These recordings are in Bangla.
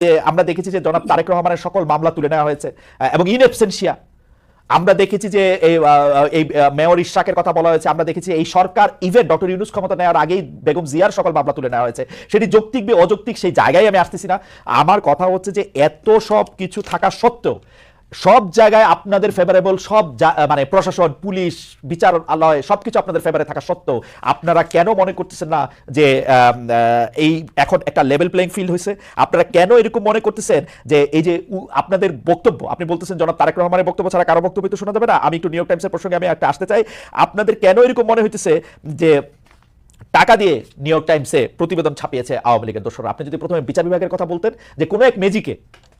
আমরা দেখেছি যে জনাব তারেক রহমানের সকল মামলা তুলে নেওয়া হয়েছে এবং ইন এবসেন্সিয়া আমরা দেখেছি যে এই মেয়র ইশাকের কথা বলা হয়েছে, আমরা দেখেছি এই সরকার ইভেন ডক্টর ইউনুস ক্ষমতা নেওয়ার আগেই বেগম জিয়ার সকল মামলা তুলে নেওয়া হয়েছে। সেটি যৌক্তিক বে অযৌক্তিক সেই জায়গায় আমি আসতেছি না। আমার কথা হচ্ছে যে এত সব কিছু থাকা সত্ত্বেও সব জায়গায় আপনাদের ফেভারেবল সব মানে প্রশাসন, পুলিশ বিচার বিচারালয়, সবকিছু আপনাদের ফেভারে থাকা সত্ত্বেও আপনারা কেন মনে করতেছেন না যে এই এখন একটা লেভেল প্লেইং ফিল্ড হয়েছে আপনারা কেন এরকম মনে করতেছেন যে, এই যে আপনাদের বক্তব্য, আপনি বলতেছেন জনাব তারেক রহমানের বক্তব্য ছাড়া কারও বক্তব্য তো শোনা যাবে না। আমি একটু নিউ ইয়র্ক টাইমসের প্রসঙ্গে আমি একটা আসতে চাই। আপনাদের কেন এরকম মনে হইতেছে যে টাকা দিয়ে নিউ ইয়র্ক টাইমসে প্রতিবেদন ছাপিয়েছে আওয়ামী লীগের দোষরা আপনি যদি প্রথমে বিচার বিভাগের কথা বলতেন যে কোনো এক মেজিকে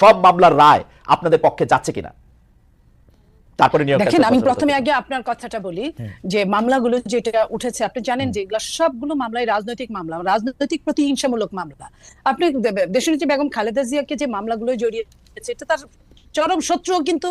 সব মামলার রায় আপনাদের পক্ষে যাচ্ছে কিনা। তারপরে দেখেন আমি প্রথমে আগে আপনার কথাটা বলি যে মামলাগুলো যেটা উঠেছে আপনি জানেন যে এগুলো সবগুলো মামলাই রাজনৈতিক মামলা রাজনৈতিক প্রতিহিংসামূলক মামলা। আপনি দেশনেত্রী বেগম খালেদা জিয়াকে যে মামলাগুলো জড়িয়েছে এটা তার চরম শত্রু কিন্তু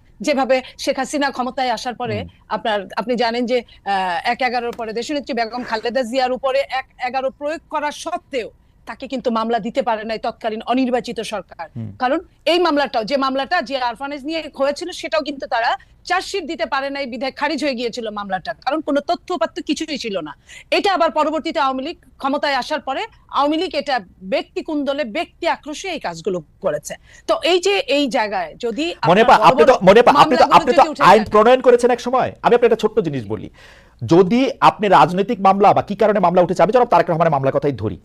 যেভাবে শেখ হাসিনা ক্ষমতায় আসার পরে আপনার আপনি জানেন যে এক এগারোর পরে দেশনেত্রী বেগম খালেদা জিয়ার উপরে এক এগারো প্রয়োগ করা সত্ত্বেও তাকে কিন্তু মামলা দিতে পারে নাই তৎকালীন অনির্বাচিত সরকার। কারণ এই মামলাটাও যে মামলাটা যে আরফানেজ নিয়ে হয়েছিল সেটাও কিন্তু তারা চার্জশিট দিতে পারে নাই বিধায় খারিজ হয়ে গিয়েছিল মামলাটা। কারণ কোনো তথ্য উপাত্ত কিছুই ছিল না। এটা আবার পরবর্তীতে আওয়ামী লীগ ক্ষমতায় আসার পরে আওয়ামী লীগ এটা ব্যক্তি কুন্দলে ব্যক্তি আক্রোশে এই কাজগুলো করেছে। তো এই যে এই জায়গায় যদি আপনি তো আপনি তো আপনি তো আইন প্রণয়ন করেছেন এক সময়। আমি আপনার একটা ছোট্ট জিনিস বলি। যদি আপনি রাজনৈতিক মামলা বা কি কারণে মামলা উঠেছে আমি জনাব তারেক রহমানের মামলার কথাই ধরি।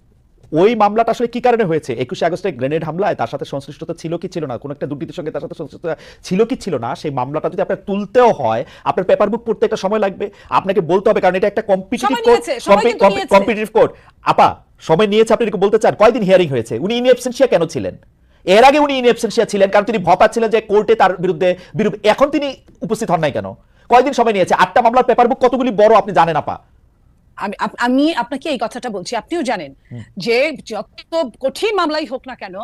ওই মামলাটা আসলে কি কারণে হয়েছে? একুশে আগস্টে গ্রেনেড হামলায় তার সাথে সংশ্লিষ্টতা ছিল কি ছিল না? কোন একটা দুর্নীতির সঙ্গে তার সাথে সংশ্লিষ্টতা ছিল কি ছিল না? সেই মামলাটা যদি আপনার তুলতেও হয় আপনার পেপার বুক পড়তে একটা সময় লাগবে। আপনাকে বলতে হবে কারণ এটা একটা কম্পিটিটিভ কোর্ট। কম্পিটিটিভ কোর্ট আপা সময় নিয়েছে আপনি বলতে চান? কয়দিন হিয়ারিং হয়েছে? উনি ইন অ্যাবসেন্সিয়া কেন ছিলেন? এর আগে উনি ইন অ্যাবসেন্সিয়া ছিলেন কারণ তিনি ভপা ছিলেন যে কোর্টে তার বিরুদ্ধে বিরূপ এখন তিনি উপস্থিত হন নাই কেন? কয়দিন সময় নিয়েছে? আটটা মামলার পেপার বুক কতগুলি বড় আপনি জানেন আপা? আমি আমি আপনাকে এই কথাটা বলছি আপনিও জানেন যে যত কঠিন মামলাই হোক না কেন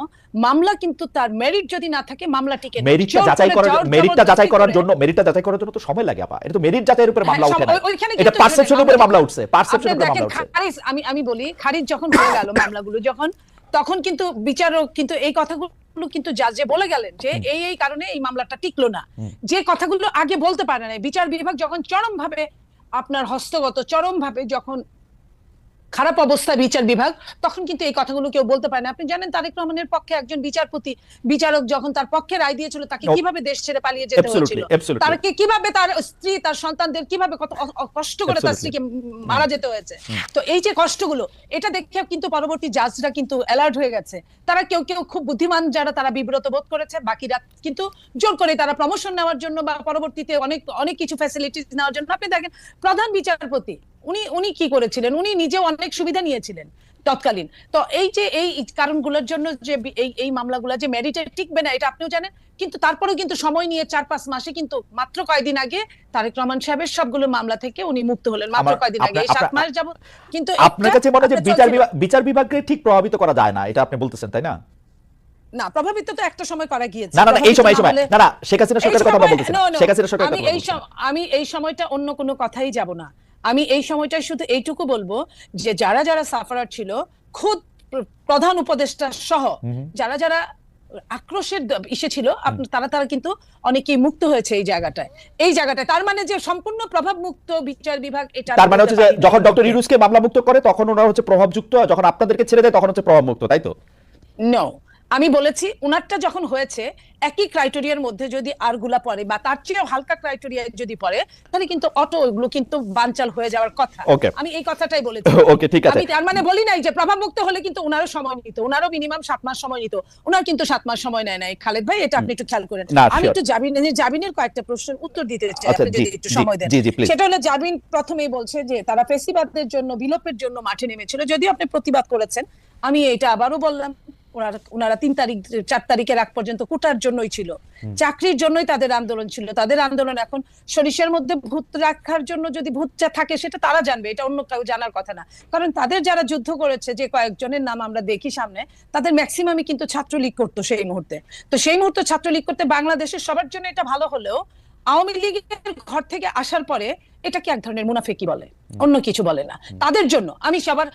মামলা কিন্তু তার মেরিট যদি না থাকে মামলা টিকে মেরিটটা যাচাই করার মেরিটটা যাচাই করার জন্য মেরিটটা যাচাই করার জন্য তো সময় লাগে আপা। এটা তো মেরিট যাচাইয়ের উপরে মামলা হ্যাঁ, ওঠে না। এটা পারসেপশনের উপরে মামলা উঠছে পারসেপশনের উপরে মামলা উঠছে। খারিজ আমি আমি বলি খারিজ যখন হয়ে গেল মামলাগুলো যখন তখন কিন্তু বিচারক কিন্তু এই কথাগুলো কিন্তু জাজে বলে গেলেন যে এই এই কারণে এই মামলাটা টিকলো না। যে কথাগুলো আগে বলতে পারে না বিচার বিভাগ যখন চরম ভাবে আপনার হস্তগত চরমভাবে যখন খারাপ অবস্থা বিচার বিভাগ তখন কিন্তু এই কথাগুলো কেউ বলতে পারে না। আপনি জানেন তারেক রহমানের পক্ষে একজন বিচারপতি বিচারক যখন তার পক্ষে রায় দিয়েছিল তাকে কীভাবে দেশ ছেড়ে পালিয়ে যেতে হয়েছিল. তারকে কীভাবে তার স্ত্রী তার সন্তানদের কীভাবে কত কষ্ট করে তার স্ত্রীকে মারা যেতে হয়েছে? তো এই যে কষ্টগুলো এটা দেখে কিন্তু পরবর্তী জাজরা কিন্তু অ্যালার্ট হয়ে গেছে। তারা কেউ কেউ খুব বুদ্ধিমান যারা তারা বিব্রত বোধ করেছে। বাকিরা কিন্তু জোর করে তারা প্রমোশন নেওয়ার জন্য বা পরবর্তীতে অনেক অনেক কিছু ফ্যাসিলিটিস নেওয়ার জন্য। আপনি দেখেন প্রধান বিচারপতি উনি উনি কি করেছিলেন? উনি নিজে অনেক সুবিধা নিয়েছিলেন তৎকালীন। তো এই যে এই কারণগুলোর জন্য যে এই এই মামলাগুলো যে মেরিটে টিকবে না এটা আপনিও জানেন। কিন্তু তারপরেও কিন্তু সময় নিয়ে চার পাঁচ মাসে কিন্তু মাত্র কয়দিন আগে তারেক রহমান সাহেবের সবগুলো মামলা থেকে উনি মুক্ত হলেন। মাত্র কয়দিন আগে এই সাত মাস যাবত কিন্তু আপনার কাছে মনে হয় যে বিচার বিভাগ বিচার বিভাগকে ঠিক প্রভাবিত করা যায় না এটা আপনি বলতেছেন তাই না? না প্রভাবিত তো একটা সময় করা গিয়েছে। না না এই সময় এই সময়। না না শেখ হাসিনা সরকারের কথা আমরা বলতেছি না। no, no, শেখ হাসিনা সরকারের আমি এই আমি এই সময়টা অন্য কোনো কথাই যাব না। আমি এই সময়টা শুধু এইটুকু বলব যে যারা যারা সাফারার ছিল খুদ প্রধান উপদেষ্টা সহ যারা যারা আক্রোশের ইসে ছিল তারা তারা কিন্তু অনেকেই মুক্ত হয়েছে এই জায়গাটায়। এই জায়গাটায় তার মানে যে সম্পূর্ণ প্রভাব মুক্ত বিচার বিভাগ এটা তার মানে হচ্ছে যে। যখন ডক্টর ইরুসকে মামলা মুক্ত করে তখন ওনার হচ্ছে প্রভাবযুক্ত আর যখন আপনাদেরকে ছেড়ে দেয় তখন হচ্ছে প্রভাব মুক্ত তাই তো? নো আমি বলেছি উনারটা যখন হয়েছে একই ক্রাইটেরিয়ার মধ্যে যদি আরগুলা পড়ে বা তার চেয়েও হালকা ক্রাইটেরিয়া যদি পড়ে তাহলে কিন্তু অটো ওগুলো কিন্তু বানচাল হয়ে যাওয়ার কথা। আমি এই কথাটাই বলেছি। ওকে ঠিক আছে। আমি তার মানে বলি নাই যে প্রভাব মুক্ত হলে কিন্তু উনারও সময় নিত উনারও মিনিমাম সাত মাস সময় নিত উনার কিন্তু সাত মাস সময় নেয় নাই। খালেদ ভাই এটা আপনি একটু খেয়াল করেন। আমি. একটু জাবিনের জাবিনের কয়েকটা প্রশ্নের উত্তর দিতে চাই আচ্ছা, আপনি যদি একটু সময় দেন. সেটা হলো জাবিন প্রথমেই বলছে যে তারা ফেসিবাদের জন্য বিলোপের জন্য মাঠে নেমেছিল। যদিও আপনি প্রতিবাদ করেছেন আমি এটা আবারও বললাম। ওনারা ওনারা তিন তারিখ চার তারিখের আগ পর্যন্ত কোটার জন্যই ছিল। চাকরির জন্যই তাদের আন্দোলন ছিল। তাদের আন্দোলন এখন সরিষার মধ্যে ভূত রাখার জন্য যদি ভূতটা থাকে সেটা তারা জানবে এটা অন্য কেউ জানার কথা না। কারণ তাদের যারা যুদ্ধ করেছে যে কয়েকজনের নাম আমরা দেখি সামনে তাদের ম্যাক্সিমামই কিন্তু ছাত্রলীগ করতো সেই মুহূর্তে। তো সেই মুহূর্তে ছাত্রলীগ করতে বাংলাদেশের সবার জন্য এটা ভালো হলেও আওয়ামী লীগের ঘর থেকে আসার পরে এটাকে এক ধরনের মুনাফেকি বলে? অন্য কিছু বলে না। তাদের জন্য আমি সবার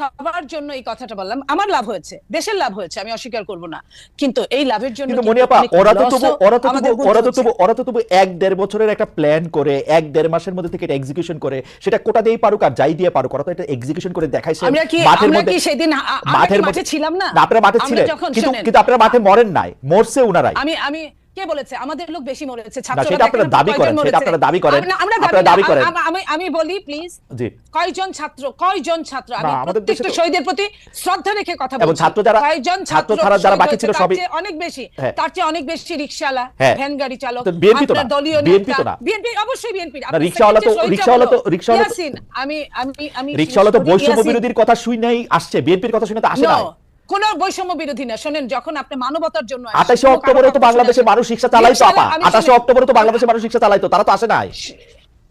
সবার জন্য এই কথাটা বললাম। আমার লাভ হয়েছে দেশের লাভ হয়েছে আমি অস্বীকার করব না। কিন্তু এই লাভের জন্য কিন্তু মনিয়াপা ওরা তো তবু ওরা তো তবু ওরা তো। তবু ওরা তো তবু এক দেড় বছরের একটা প্ল্যান করে এক দেড় মাসের মধ্যে থেকে এটা এক্সিকিউশন করে সেটা কোটা দিয়েই পারুক আর যাই দিয়ে পারুক ওরা তো এটা এক্সিকিউশন করে দেখাইছে আমরা কি মাঠের আমরা মধ্যে কি সেদিন মাঠের মাঠে ছিলাম না? আপনারা মাঠে ছিলেন। কিন্তু কিন্তু আপনারা মাঠে মরেন নাই মরছে উনারাই। আমি আমি কে বলেছে আমাদের লোক বেশি মরেছে না, সেটা আপনারা দাবি করেন, সেটা আপনারা দাবি করেন। আপনারা দাবি করেন। আমি আমি বলি প্লিজ জি কয়জন ছাত্র কয়জন ছাত্র আমি না, প্রত্যেকটা শহীদের প্রতি শ্রদ্ধা রেখে কথা এবং বলছি ছাত্র যারা- কয়জন ছাত্র ছাড়া যারা বাকি ছিল সবই- অনেক বেশি হ্যাঁ। তার চেয়ে অনেক বেশি রিকশাওয়ালা হ্যাঁ। ভ্যান গাড়ি চালক আপনার দলীয় BNP তো না। বিএনপি অবশ্যই বিএনপি না, রিকশাওয়ালা তো- রিকশাওয়ালা তো- রিকশাওয়ালা আমি আমি আমি রিক্সাওয়ালা তো বৈষম্য। বিরোধীর কথা শুই নাই আসছে বিএনপির কথা শুনে তো আসে নাই কোন বৈষম্য বিরোধী না। শোনেন যখন আপনি মানবতার জন্য আঠাশে অক্টোবরে তো বাংলাদেশে বাংলাদেশের মানুষ শিক্ষা। চালাইতো আপা। আঠাশে অক্টোবরে তো বাংলাদেশের মানুষ শিক্ষা চালাইতো তারা তো আসে নাই।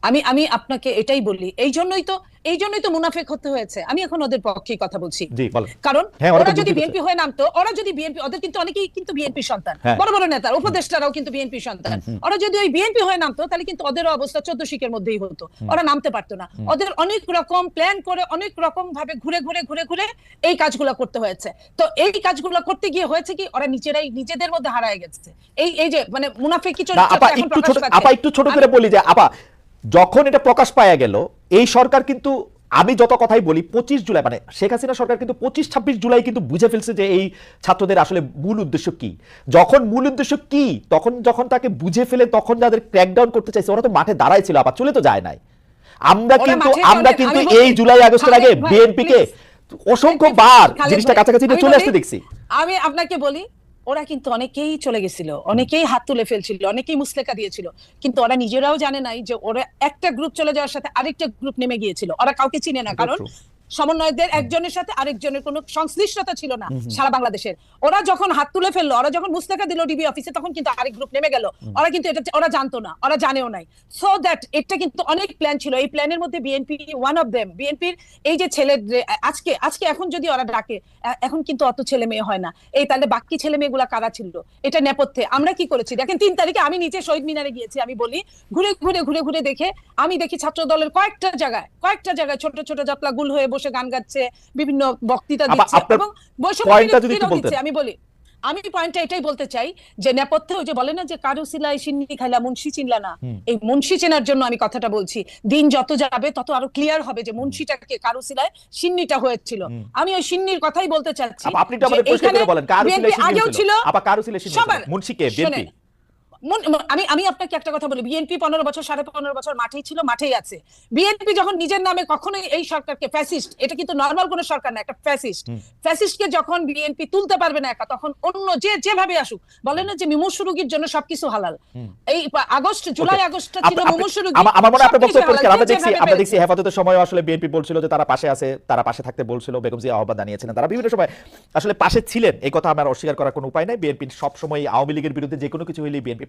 আমি আমি আপনাকে এটাই বলি এই জন্যই তো এই জন্যই তো মুনাফেক হতে হয়েছে। আমি এখন ওদের পক্ষেই কথা বলছি। কারণ হ্যাঁ, ওরা যদি বিএনপি হয়ে নামতো ওরা যদি বিএনপি ওদের কিন্তু অনেকেই কিন্তু বিএনপি সন্তান। হ্যাঁ। বড় বড় নেতা উপদেষ্টারাও কিন্তু বিএনপি সন্তান। ওরা যদি ওই বিএনপি হয়ে নামতো তাহলে কিন্তু ওদের অবস্থা চোদ্দ শিখের মধ্যেই হতো। ওরা নামতে পারতো না। ওদের অনেক রকম প্ল্যান করে অনেক রকম ভাবে ঘুরে ঘুরে ঘুরে ঘুরে এই কাজগুলো করতে হয়েছে। তো এই কাজগুলো করতে গিয়ে হয়েছে কি ওরা নিজেরাই নিজেদের মধ্যে হারায় গেছে। এই এই যে মানে মুনাফেকি আপা এখন একটু প্রকাশ ছোট পাচ্ছে। আপা একটু ছোট করে বলি যে আপা যখন এটা প্রকাশ পাওয়া গেল এই সরকার কিন্তু আমি যত কথাই বলি পঁচিশ জুলাই মানে শেখ হাসিনা সরকার কিন্তু পঁচিশ ছাব্বিশ জুলাই কিন্তু বুঝে ফেলছে যে এই ছাত্রদের আসলে মূল উদ্দেশ্য কি। যখন মূল উদ্দেশ্য কি তখন যখন তাকে বুঝে ফেলে তখন যাদের ক্র্যাকডাউন করতে চাইছে ওরা তো মাঠে দাঁড়ায় ছিল আবার চলে তো যায় নাই। আমরা কিন্তু আমরা কিন্তু এই জুলাই আগস্টের আগে বিএনপি কে অসংখ্য বার জিনিসটা কাছাকাছি চলে আসতে দেখছি। আমি আপনাকে বলি ওরা কিন্তু অনেকেই চলে গেছিল অনেকেই হাত তুলে ফেলছিল অনেকেই মুসলেকা দিয়েছিল। কিন্তু ওরা নিজেরাও জানে নাই যে ওরা একটা গ্রুপ চলে যাওয়ার সাথে আরেকটা গ্রুপ নেমে গিয়েছিল। ওরা কাউকে চিনে না কারণ true. সমন্বয়কদের একজনের সাথে আরেকজনের কোনো সংশ্লিষ্টতা ছিল না সারা বাংলাদেশের। ওরা যখন হাত তুলে ফেলল ওরা যখন মুস্তাকা দিল ডিবি অফিসে তখন কিন্তু আরেক গ্রুপ নেমে গেল। ওরা কিন্তু এটা ওরা জানতো না ওরা জানেও নাই। সো দ্যাট এটা কিন্তু অনেক প্ল্যান ছিল। এই প্ল্যানের মধ্যে বিএনপি ওয়ান অফ দেম বিএনপির এই যে ছেলে আজকে আজকে এখন যদি ওরা ডাকে এখন কিন্তু অত ছেলে মেয়ে হয় না। এই তাহলে বাকি ছেলে মেয়েগুলা কারা ছিল? এটা নেপথ্যে। আমরা কি করেছি? দেখেন তিন তারিখে আমি নিচে শহীদ মিনারে গিয়েছি আমি বলি ঘুরে ঘুরে ঘুরে ঘুরে দেখে আমি দেখি ছাত্র দলের কয়েকটা জায়গায় কয়েকটা জায়গায় ছোট ছোট জাতলা গুল হয়ে বসে গান গাচ্ছে বিভিন্ন বক্তৃতা দিচ্ছে এবং বৈষম্য আমি বলি আমি পয়েন্টটা এটাই বলতে চাই যে নেপথ্যে ওই যে বলে না যে কারও সিলাই সিন্নি খাইলা মুন্সি চিনলা না। এই মুন্সি চেনার জন্য আমি কথাটা বলছি দিন যত যাবে তত আরও ক্লিয়ার হবে যে মুন্সিটাকে কারও সিলাই সিন্নিটা হয়েছিল। আমি ওই সিন্নির কথাই বলতে চাচ্ছি আপনি একটু আমাদের পরিষ্কার করে বলেন কারু BNP সিলেকশন আগেও ছিল আপা কারু সিলেকশন সবার মুন্সিকে বিএনপি শোনেন, মন- ম- আমি আমি আপনাকে একটা কথা বলি। বিএনপি পনেরো বছর সাড়ে পনেরো বছর মাঠেই ছিল মাঠেই আছে। বিএনপি যখন নিজের নামে কখনোই এই সরকারকে ফ্যাসিস্ট এটা কিন্তু নর্মাল কোন সরকার না একটা ফ্যাসিস্ট ফ্যাসিস্টকে যখন বিএনপি তুলতে পারবে না একা তখন অন্য যে যেভাবে আসুক বলে না যে মুমূর্ষু রোগীর জন্য সবকিছু হালাল। এই আগস্ট জুলাই. আগস্টটা ছিল আপনি- মুমূর্ষু রোগী। আমার মনে হয় সবকিছু বক্তব্য পরিষ্কার আমরা দেখছি আমরা দেখছি হেফাজতের সময় আসলে বিএনপি বলছিল যে তারা পাশে আছে তারা পাশে থাকতে বলছিল বেগম জিয়া আহ্বান জানিয়েছিলেন তারা বিভিন্ন সময় আসলে পাশে ছিলেন এই কথা আমার অস্বীকার করার কোনো উপায় নাই। বিএনপি সব সময় আওয়ামী লীগের বিরুদ্ধে যে কোনো কিছু হইলেই বিএনপি